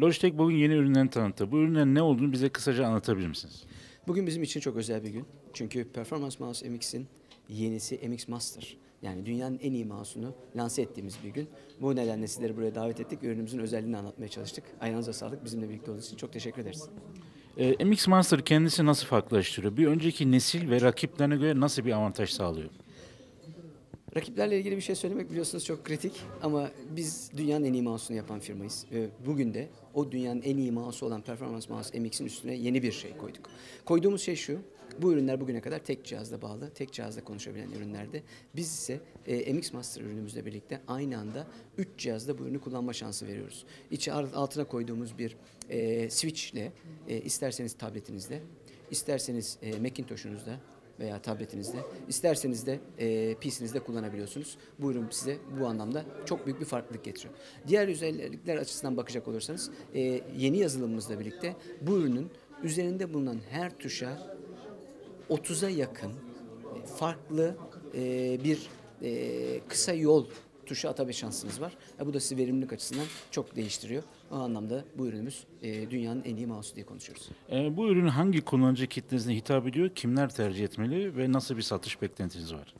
Logitech bugün yeni ürünlerini tanıttı. Bu ürünlerin ne olduğunu bize kısaca anlatabilir misiniz? Bugün bizim için çok özel bir gün. Çünkü Performance Mouse MX'in yenisi MX Master. Yani dünyanın en iyi mouse'unu lanse ettiğimiz bir gün. Bu nedenle sizleri buraya davet ettik. Ürünümüzün özelliğini anlatmaya çalıştık. Ayağınıza sağlık. Bizimle birlikte olduğunuz için çok teşekkür ederiz. Ee, MX Master kendisi nasıl farklılaştırıyor? Bir önceki nesil ve rakiplerine göre nasıl bir avantaj sağlıyor? Rakiplerle ilgili bir şey söylemek biliyorsunuz çok kritik ama biz dünyanın en iyi mouse'unu yapan firmayız. Bugün de o dünyanın en iyi mouse'u olan Performance Mouse MX'in üstüne yeni bir şey koyduk. Koyduğumuz şey şu, bu ürünler bugüne kadar tek cihazla bağlı, tek cihazla konuşabilen ürünlerdi. Biz ise e, MX Master ürünümüzle birlikte aynı anda 3 cihazda bu ürünü kullanma şansı veriyoruz. İçi altına koyduğumuz bir e, switch ile e, isterseniz tabletinizde, isterseniz e, Macintosh'unuzda veya tabletinizde, isterseniz de e, PC'nizde kullanabiliyorsunuz. Bu ürün size bu anlamda çok büyük bir farklılık getiriyor. Diğer özellikler açısından bakacak olursanız e, yeni yazılımımızla birlikte bu ürünün üzerinde bulunan her tuşa 30'a yakın farklı e, bir e, kısa yol tuşu atabilme şansınız var. E, bu da sizi verimlilik açısından çok değiştiriyor. O anlamda bu ürünümüz e, dünyanın en iyi mouse'u diye konuşuyoruz. Ee, bu ürün hangi kullanıcı kitlesine hitap ediyor? Kimler tercih etmeli ve nasıl bir satış beklentiniz var?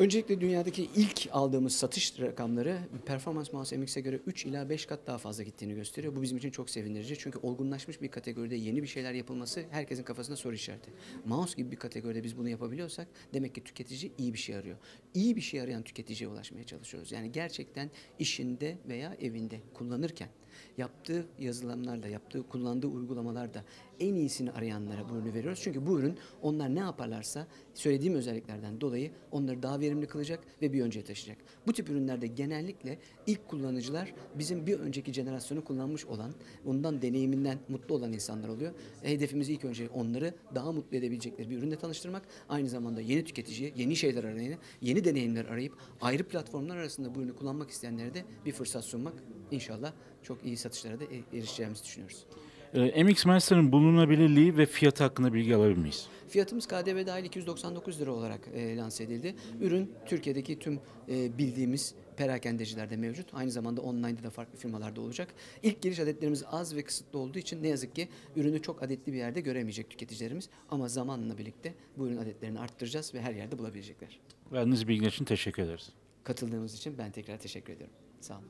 Öncelikle dünyadaki ilk aldığımız satış rakamları Performance Mouse MX'e göre 3 ila 5 kat daha fazla gittiğini gösteriyor. Bu bizim için çok sevindirici. Çünkü olgunlaşmış bir kategoride yeni bir şeyler yapılması herkesin kafasında soru işareti. Mouse gibi bir kategoride biz bunu yapabiliyorsak demek ki tüketici iyi bir şey arıyor. İyi bir şey arayan tüketiciye ulaşmaya çalışıyoruz. Yani gerçekten işinde veya evinde kullanırken yaptığı yazılımlarla, yaptığı kullandığı uygulamalarda en iyisini arayanlara bu ürünü veriyoruz. Çünkü bu ürün onlar ne yaparlarsa söylediğim özelliklerden dolayı onları daha verimli kılacak ve bir önceye taşıyacak. Bu tip ürünlerde genellikle ilk kullanıcılar bizim bir önceki jenerasyonu kullanmış olan, ondan deneyiminden mutlu olan insanlar oluyor. Hedefimiz ilk önce onları daha mutlu edebilecekleri bir ürünle tanıştırmak. Aynı zamanda yeni tüketiciye, yeni şeyler arayan, yeni deneyimler arayıp ayrı platformlar arasında bu ürünü kullanmak isteyenlere de bir fırsat sunmak. İnşallah çok iyi satışlara da e- erişeceğimizi düşünüyoruz. Ee, MX Master'ın bulunabilirliği ve fiyatı hakkında bilgi alabilir miyiz? Fiyatımız KDV dahil 299 lira olarak e, lanse edildi. Ürün Türkiye'deki tüm e, bildiğimiz perakendecilerde mevcut. Aynı zamanda online'da da farklı firmalarda olacak. İlk giriş adetlerimiz az ve kısıtlı olduğu için ne yazık ki ürünü çok adetli bir yerde göremeyecek tüketicilerimiz. Ama zamanla birlikte bu ürün adetlerini arttıracağız ve her yerde bulabilecekler. Verdiğiniz bilgiler için teşekkür ederiz. Katıldığınız için ben tekrar teşekkür ediyorum. Sağ olun.